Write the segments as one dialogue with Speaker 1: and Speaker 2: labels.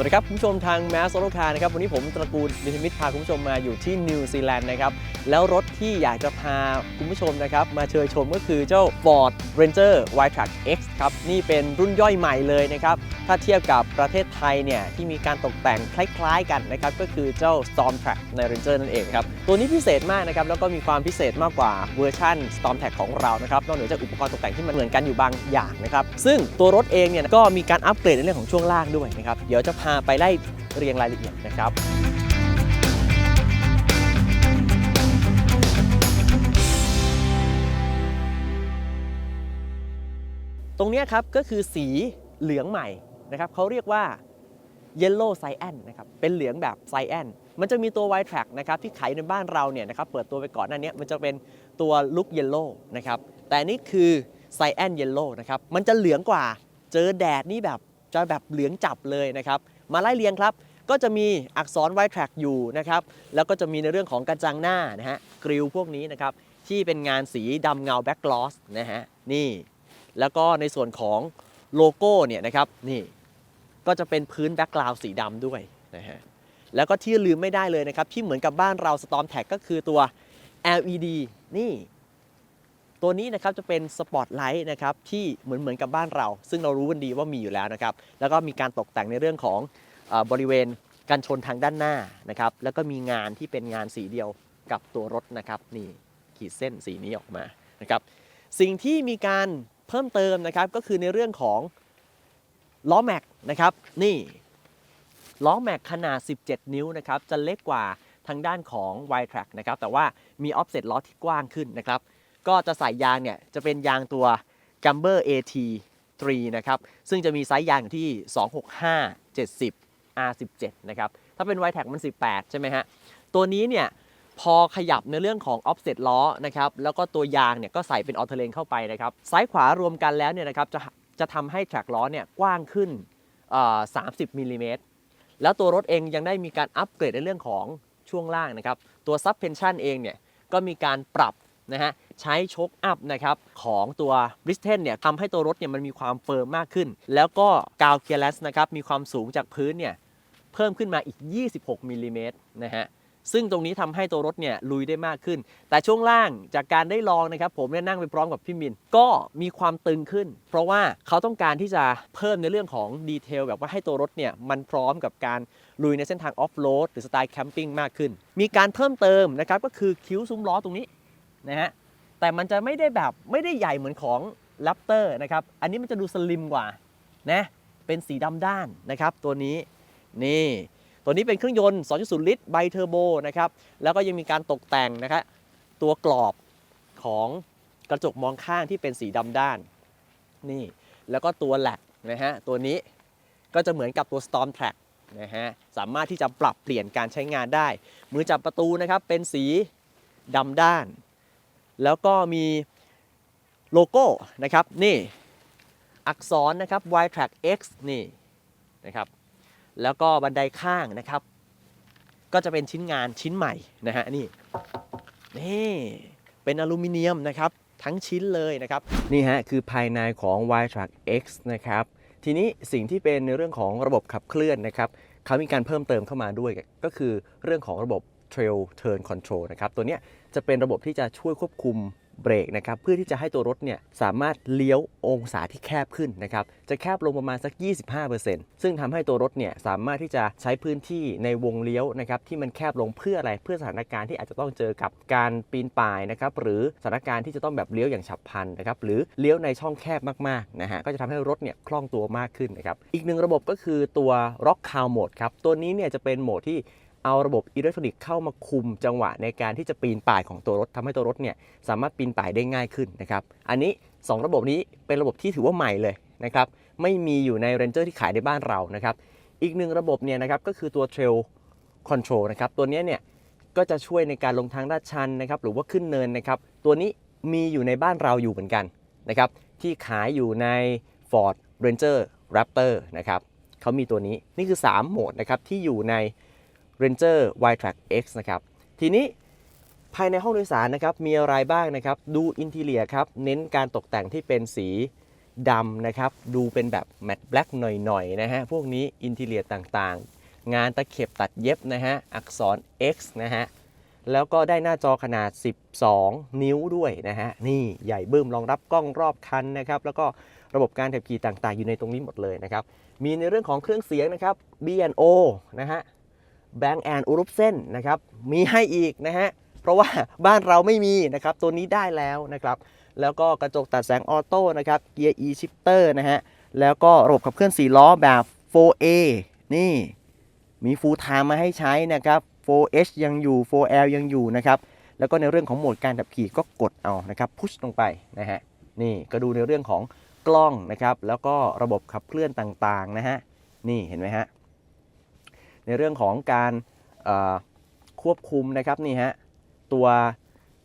Speaker 1: วัสดีครับคุณผู้ชมทางแมสโซโลคาร์นะครับวันนี้ผมตระกูลดิมิตพาคุณผู้ชมมาอยู่ที่นิวซีแลนด์นะครับแล้วรถที่อยากจะพาคุณผู้ชมนะครับมาเชิญชมก็คือเจ้า Ford Ranger Wildtrak X ครับนี่เป็นรุ่นย่อยใหม่เลยนะครับถ้าเทียบกับประเทศไทยเนี่ยที่มีการตกแต่งคล้ายๆกันนะครับก็คือเจ้า Storm Track ใน Ranger นั่นเองครับตัวนี้พิเศษมากนะครับแล้วก็มีความพิเศษมากกว่าเวอร์ชัน Storm Track ของเรานะครับนอกเหนือจากอุปกรณ์ตกแต่งที่มันเหมือนกันอยู่บางอย่างนะครับซึ่งตัวรถเองเนี่ยก็มีการอัปเกรดในเรื่องของช่วงล่างด้วยนะครับเดี๋ยวจะพาไปไล่เรียงรายละเอียดนะครับตรงนี้ครับก็คือสีเหลืองใหม่นะครับเขาเรียกว่า Yellow Cyan นะครับเป็นเหลืองแบบ Cyan มันจะมีตัว White Track นะครับที่ขายในบ้านเราเนี่ยนะครับเปิดตัวไปก่อนหน้านี้มันจะเป็นตัวลุค Yellow นะครับแต่นี่คือ Cyan Yellow นะครับมันจะเหลืองกว่าเจอแดดนี่แบบ จะแบบเหลืองจับเลยนะครับ มาไล่เรียงครับ ก็จะมีอักษร White Track อยู่นะครับ แล้วก็จะมีในเรื่องของกระจังหน้านะฮะกริลพวกนี้นะครับ ที่เป็นงานสีดำเงาแบ็กกลอสนะฮะนี่ แล้วก็ในส่วนของโลโก้เนี่ยนะครับนี่ก็จะเป็นพื้นแบ็กกราวด์สีดำด้วยนะฮะแล้วก็ที่ลืมไม่ได้เลยนะครับ ที่เหมือนกับบ้านเรา Storm Tag ก็คือตัว LED นี่ ตัวนี้นะครับจะเป็นสปอตไลท์นะครับที่เหมือนเหมือนกับบ้านเรา ซึ่งเรารู้กันดีว่ามีอยู่แล้วนะครับ แล้วก็มีการตกแต่งในเรื่องของอบริเวณกันชนทางด้านหน้านะครับ แล้วก็มีงานที่เป็นงานสีเดียวกับตัวรถนะครับนี่ขีดเส้นสีนี้ออกมานะครับสิ่งที่มีการเพิ่มเติมนะครับก็คือในเรื่องของล้อแม็กนะครับนี่ล้อแม็กขนาด 17 นิ้วนะครับจะเล็กกว่าทางด้านของ w i t r a c k นะครับแต่ว่ามี offset ล้อที่กว้างขึ้นนะครับ ก็จะใส่ยางเนี่ยจะเป็นยางตัว g a m b e r AT 3 นะครับ ซึ่งจะมีไซส์ยางอยู่ที่ 265 70 R17 นะครับ ถ้าเป็น w i t r a c k มัน 18 ใช่ไหมฮะ ตัวนี้เนี่ยพอขยับในเรื่องของ offset ล้อนะครับ แล้วก็ตัวยางเนี่ยก็ใส่เป็นออเทเลนเข้าไปนะครับ ซ้ายขวารวมกันแล้วเนี่ยนะครับจะจะทำให้แทร็กล้อเนี่ยกว้างขึ้น 30มิลลิเมตร แล้วตัวรถเองยังได้มีการอัปเกรดในเรื่องของช่วงล่างนะครับ ตัว suspension เองเนี่ยก็มีการปรับนะฮะ ใช้โชคอัพนะครับของตัว b r i s t o n เนี่ยทำให้ตัวรถเนี่ยมันมีความเฟิร์มมากขึ้น แล้วก็กาวเคียร์เลสนะครับมีความสูงจากพื้นเนี่ยเพิ่มขึ้นมาอีก 26มิลลิเมตรนะฮะซึ่งตรงนี้ทำให้ตัวรถเนี่ยลุยได้มากขึ้น แต่ช่วงล่างจากการได้ลองนะครับผมเนี่ยนั่งไปพร้อมกับพี่มิน ก็มีความตึงขึ้น เพราะว่าเขาต้องการที่จะเพิ่มในเรื่องของดีเทลแบบว่าให้ตัวรถเนี่ยมันพร้อมกับการลุยในเส้นทางออฟโรดหรือสไตล์แคมปิ้งมากขึ้น มีการเพิ่มเติมนะครับก็คือคิ้วซุ้มล้อตรงนี้นะฮะ แต่มันจะไม่ได้แบบไม่ได้ใหญ่เหมือนของ Raptor นะครับ อันนี้มันจะดูสลิมกว่านะเป็นสีดำด้านนะครับตัวนี้นี่ตัวนี้เป็นเครื่องยนต์ 2.0 ลิตรไบเทอร์โบนะครับแล้วก็ยังมีการตกแต่งนะครับตัวกรอบของกระจกมองข้างที่เป็นสีดำด้านนี่แล้วก็ตัวแหลกนะฮะตัวนี้ก็จะเหมือนกับตัว Storm Track นะฮะสามารถที่จะปรับเปลี่ยนการใช้งานได้ มือจับประตูนะครับเป็นสีดำด้าน แล้วก็มีโลโก้นะครับนี่อักษรนะครับ Y Track X นี่นะครับแล้วก็บันไดข้างนะครับ ก็จะเป็นชิ้นงานชิ้นใหม่นะฮะนี่นี่เป็นอลูมิเนียมนะครับทั้งชิ้นเลยนะครับนี่ฮะคือภายในของ Y Track X นะครับทีนี้สิ่งที่เป็นในเรื่องของระบบขับเคลื่อนนะครับเขามีการเพิ่มเติมเข้ามาด้วยก็คือเรื่องของระบบ Trail Turn Control นะครับตัวเนี้ย จะเป็นระบบที่จะช่วยควบคุมเบรกนะครับเพื่อที่จะให้ตัวรถเนี่ยสามารถเลี้ยวองศาที่แคบขึ้นนะครับจะแคบลงประมาณสัก 25%ซึ่งทำให้ตัวรถเนี่ยสามารถที่จะใช้พื้นที่ในวงเลี้ยวนะครับที่มันแคบลงเพื่ออะไรเพื่อสถานการณ์ที่อาจจะต้องเจอกับการปีนป่ายนะครับหรือสถานการณ์ที่จะต้องแบบเลี้ยวอย่างฉับพลันนะครับหรือเลี้ยวในช่องแคบมากๆนะฮะก็จะทำให้รถเนี่ยคล่องตัวมากขึ้นนะครับอีกหนึ่งระบบก็คือตัว Rock Cal Mode ครับตัวนี้เนี่ยจะเป็นโหมดที่ เอาระบบอิเล็กทรอนิกส์เข้ามาคุมจังหวะในการที่จะปีนป่ายของตัวรถทำให้ตัวรถเนี่ยสามารถปีนป่ายได้ง่ายขึ้นนะครับอันนี้ 2 ระบบนี้เป็นระบบที่ถือว่าใหม่เลยนะครับไม่มีอยู่ใน Ranger ที่ขายในบ้านเรานะครับอีกหนึ่งระบบเนี่ยนะครับก็คือตัว Trail Control นะครับตัวนี้เนี่ยก็จะช่วยในการลงทางลาดชันนะครับหรือว่าขึ้นเนินนะครับตัวนี้มีอยู่ในบ้านเราอยู่เหมือนกันนะครับที่ขายอยู่ใน Ford Ranger Raptor นะครับเขามีตัวนี้นี่คือ 3 โหมดนะครับที่อยู่ใน Ranger Y Track X นะครับทีนี้ภายในห้องโดยสารนะครับมีอะไรบ้างนะครับ ดูอินทีเลียครับเน้นการตกแต่งที่เป็นสีดำนะครับดูเป็นแบบแมตต์แบล็กหน่อยๆนะฮะพวกนี้อินทีเลียต่างๆ งานตะเข็บตัดเย็บนะฮะอักษร X นะฮะแล้วก็ได้หน้าจอขนาด 12 นิ้วด้วยนะฮะนี่ใหญ่เบิ่มรองรับกล้องรอบคันนะครับแล้วก็ระบบการขับขี่ต่างๆ อยู่ในตรงนี้หมดเลยนะครับมีในเรื่องของเครื่องเสียงนะครับ B&O นะฮะ แบงแอนอุรุปเส้นนะครับมีให้อีกนะฮะเพราะว่าบ้านเราไม่มีนะครับตัวนี้ได้แล้วนะครับแล้วก็กระจกตัดแสงออโต้นะครับเกียร์ e shifter นะฮะแล้วก็ระบบขับเคลื่อน4ล้อแบบ 4A นี่มี full time มาให้ใช้นะครับ 4H ยังอยู่ 4L ยังอยู่นะครับแล้วก็ในเรื่องของโหมดการขับขี่ก็กดเอานะครับพุชลงไปนะฮะนี่ก็ดูในเรื่องของกล้องนะครับแล้วก็ระบบขับเคลื่อนต่างๆนะฮะนี่เห็นไหมฮะ ในเรื่องของการควบคุมนะครับนี่ฮะตัว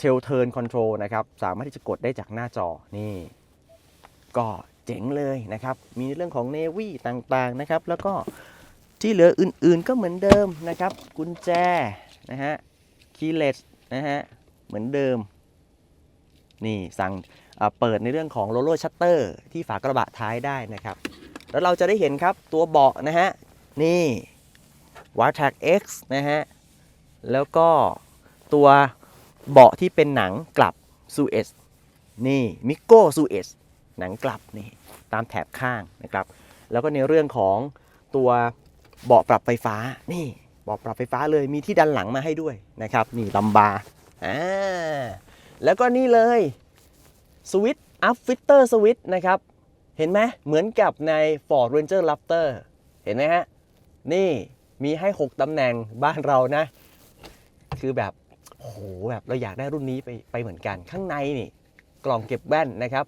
Speaker 1: tail turn control นะครับสามารถที่จะกดได้จากหน้าจอนี่ ก็เจ๋งเลยนะครับ มีเรื่องของ navy ต่างๆนะครับ แล้วก็ที่เหลืออื่นๆก็เหมือนเดิมนะครับ กุญแจนะฮะ keyless นะฮะเหมือนเดิม นี่สั่งเปิดในเรื่องของ roller shutter ที่ฝากระบะท้ายได้นะครับ แล้วเราจะได้เห็นครับตัวเบาะนะฮะนี่ w a t a c X นะฮะ แล้วก็ตัวเบาะที่เป็นหนังกลับ s u e สนี่มิโก้ s u e สหนังกลับนี่ตามแถบข้างนะครับ แล้วก็ในเรื่องของตัวเบาะปรับไฟฟ้านี่เบาะปรับไฟฟ้าเลยมีที่ดันหลังมาให้ด้วยนะครับ นี่ลัมบาอ่าแล้วก็นี่เลยสวิตช์อัพฟิลเตอร์สวิตช์นะครับ เห็นไหมเหมือนกับใน Ford Ranger Raptor เห็นไหมฮะ นี่ มีให้ 6ตำแหน่งบ้านเรานะ คือแบบโหแบบเราอยากได้รุ่นนี้ไปไปเหมือนกัน ข้างในนี่กล่องเก็บแว่นนะครับ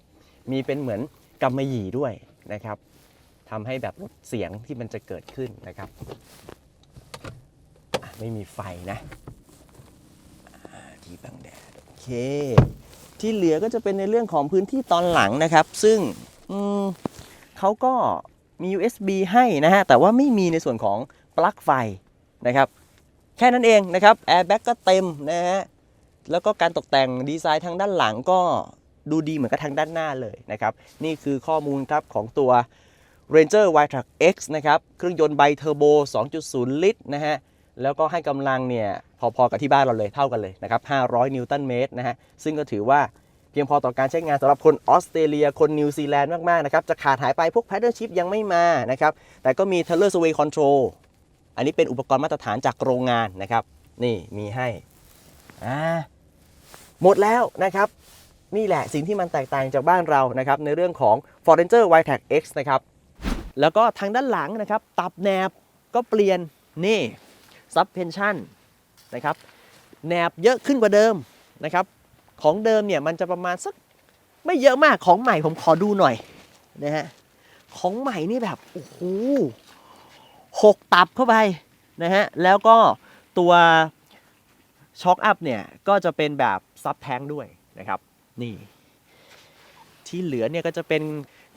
Speaker 1: มีเป็นเหมือนกำมะหยี่ด้วยนะครับทำให้แบบลดเสียงที่มันจะเกิดขึ้นนะครับ ไม่มีไฟนะที่บังแดดโอเค ที่เหลือก็จะเป็นในเรื่องของพื้นที่ตอนหลังนะครับ ซึ่งเขาก็มี USB ให้นะฮะ แต่ว่าไม่มีในส่วนของ ปลั๊กไฟนะครับ แค่นั้นเองนะครับแอร์แบ็กก็เต็มนะฮะแล้วก็การตกแต่งดีไซน์ทางด้านหลังก็ดูดีเหมือนกับทางด้านหน้าเลยนะครับ นี่คือข้อมูลครับของตัว Ranger w i t r a c X นะครับ เครื่องยนต์ไบเทอร์โบ 2.0 ลิตรนะฮะ แล้วก็ให้กำลังเนี่ย พอๆกับที่บ้านเราเลยเท่ากันเลยนะครับ 500 นิวตันเมตรนะฮะ ซึ่งก็ถือว่าเพียงพอต่อการใช้งานสำหรับคนออสเตรเลียคนนิวซีแลนด์มาก ๆ นะครับ จะขาดหายไปพวก paddle shift ยังไม่มานะครับ แต่ก็มี Teller Sway Control อัน อันนี้เป็นอุปกรณ์มาตรฐานจากโรงงานนะครับ นี่มีให้อ่าหมดแล้วนะครับ นี่แหละสิ่งที่มันแตกต่างจากบ้านเรานะครับ ในเรื่องของ Ford Ranger w i t e c X นะครับ แล้วก็ทางด้านหลังนะครับ ตับแหนบก็เปลี่ยนนี่ Suspension นะครับแหนบเยอะขึ้นกว่าเดิมนะครับ ของเดิมเนี่ยมันจะประมาณสักไม่เยอะมากของใหม่ผมขอดูหน่อยนะฮะของใหม่นี่แบบโอ้โห หกตับเข้าไปนะฮะ แล้วก็ตัวช็อคอัพเนี่ย ก็จะเป็นแบบซับแทงด้วยนะครับ นี่ ที่เหลือเนี่ยก็จะเป็น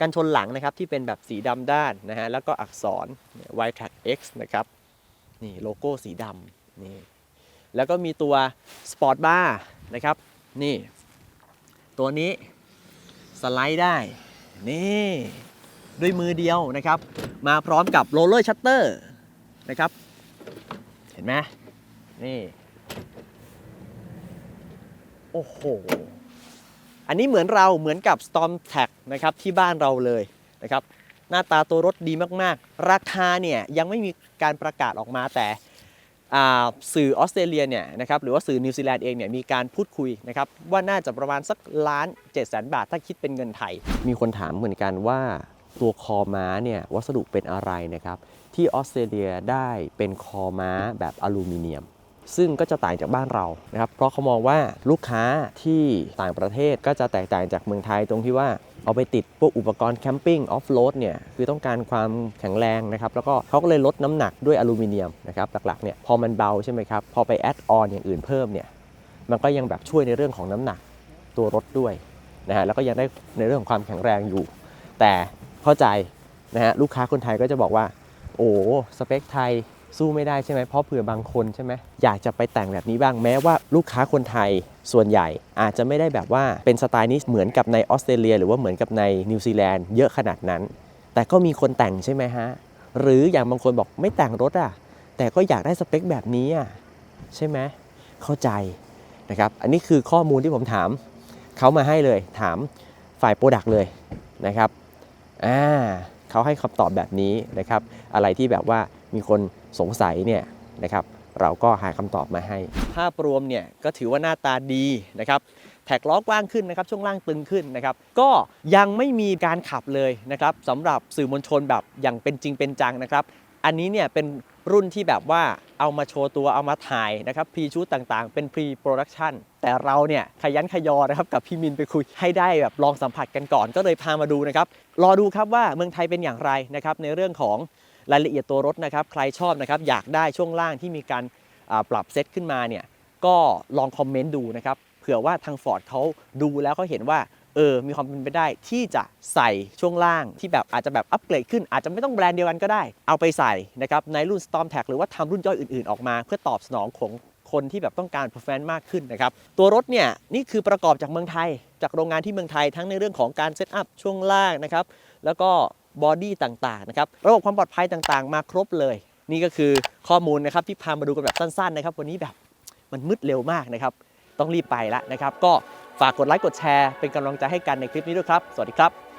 Speaker 1: กันชนหลังนะครับ ที่เป็นแบบสีดำด้านนะฮะ แล้วก็อักษร y t r a c X นะครับ นี่โลโก้สีดำนี่ แล้วก็มีตัว Sport Bar นะครับ นี่ ตัวนี้สไลด์ได้ นี่ ด้วยมือเดียวนะครับ มาพร้อมกับโรลเลอร์ชัตเตอร์นะครับ เห็นไหมนี่ โอ้โห อันนี้เหมือนเราเหมือนกับ Storm Tag นะครับที่บ้านเราเลยนะครับ หน้าตาตัวรถดีมากๆ ราคาเนี่ยยังไม่มีการประกาศออกมาแต่สื่อออสเตรเลียเนี่ยนะครับหรือว่าสื่อนิวซีแลนด์เองเนี่ยมีการพูดคุยนะครับว่าน่าจะประมาณสักล้าน7 0 0 0 0บาท ถ้าคิดเป็นเงินไทย มีคนถามเหมือนกันว่า ตัวคอม้าเนี่ยวัสดุเป็นอะไรนะครับ ที่ออสเตรเลียได้เป็นคอม้าแบบอลูมิเนียม ซึ่งก็จะต่างจากบ้านเรานะครับ เพราะเขามองว่าลูกค้าที่ต่างประเทศก็จะแตกต่างจากเมืองไทยตรงที่ว่าเอาไปติดพวกอุปกรณ์แคมปิ้งออฟโรดเนี่ยคือต้องการความแข็งแรงนะครับ แล้วก็เขาก็เลยลดน้ำหนักด้วยอลูมิเนียมนะครับหลักๆเนี่ยพอมันเบาใช่ไหมครับ พอไปแอดออนอย่างอื่นเพิ่มเนี่ยมันก็ยังแบบช่วยในเรื่องของน้ำหนักตัวรถด้วยนะฮะแล้วก็ยังได้ในเรื่องของความแข็งแรงอยู่ แต่ เข้าใจนะฮะลูกค้าคนไทยก็จะบอกว่า โอ้สเปคไทยสู้ไม่ได้ใช่ไหมเพราะเผื่อบางคนใช่ไหมอยากจะไปแต่งแบบนี้บ้างแม้ว่าลูกค้าคนไทยส่วนใหญ่อาจจะไม่ได้แบบว่าเป็นสไตล์นี้เหมือนกับในออสเตรเลีย หรือว่าเหมือนกับในนิวซีแลนด์เยอะขนาดนั้น แต่ก็มีคนแต่งใช่ไหมฮะ หรืออย่างบางคนบอกไม่แต่งรถอะแต่ก็อยากได้สเปคแบบนี้อะใช่ไหมเข้าใจนะครับอันนี้คือข้อมูลที่ผมถามเขามาให้เลยถามฝ่ายโปรดักต์เลยนะครับ อ่าเขาให้คำตอบแบบนี้นะครับ อะไรที่แบบว่ามีคนสงสัยเนี่ยนะครับเราก็หาคำตอบมาให้ ภาพรวมเนี่ยก็ถือว่าหน้าตาดีนะครับแท็กล้อกว้างขึ้นนะครับช่วงล่างตึงขึ้นนะครับก็ยังไม่มีการขับเลยนะครับสำหรับสื่อมวลชนแบบอย่างเป็นจริงเป็นจังนะครับ อันนี้เนี่ยเป็น รุ่นที่แบบว่าเอามาโชว์ตัวเอามาถ่ายนะครับพรีชูตต่างๆ เป็นพรีโปรดักชันแต่เราเนี่ยขยันขยอนะครับกับพี่มินไปคุยให้ได้แบบลองสัมผัสกันก่อน ก็เลยพามาดูนะครับ รอดูครับว่าเมืองไทยเป็นอย่างไรนะครับในเรื่องของรายละเอียดตัวรถนะครับใครชอบนะครับอยากได้ช่วงล่างที่มีการปรับเซตขึ้นมาเนี่ยก็ลองคอมเมนต์ดูนะครับเผื่อว่าทาง Ford เขาดูแล้วเขาเห็นว่า เออมีความเป็นไปได้ที่จะใส่ช่วงล่างที่แบบอาจจะแบบอัปเกรดขึ้นอาจจะไม่ต้องแบรนด์เดียวกันก็ได้ เอาไปใส่นะครับในรุ่น Storm Tag หรือว่าทำรุ่นย่อยอื่นๆออกมา เพื่อตอบสนองของคนที่แบบต้องการ performance มากขึ้นนะครับ ตัวรถเนี่ยนี่คือประกอบจากเมืองไทย จากโรงงานที่เมืองไทยทั้งในเรื่องของการเซตอัพช่วงล่างนะครับแล้วก็บอดี้ต่างๆนะครับระบบความปลอดภัยต่างๆ มาครบเลย นี่ก็คือข้อมูลนะครับที่พามาดูกันแบบสั้นๆนะครับวันนี้แบบมันมืดเร็วมากนะครับต้องรีบไปแล้วนะครับ ก็ ฝากกดไลค์กดแชร์เป็นกำลังใจให้กันในคลิปนี้ด้วยครับ สวัสดีครับ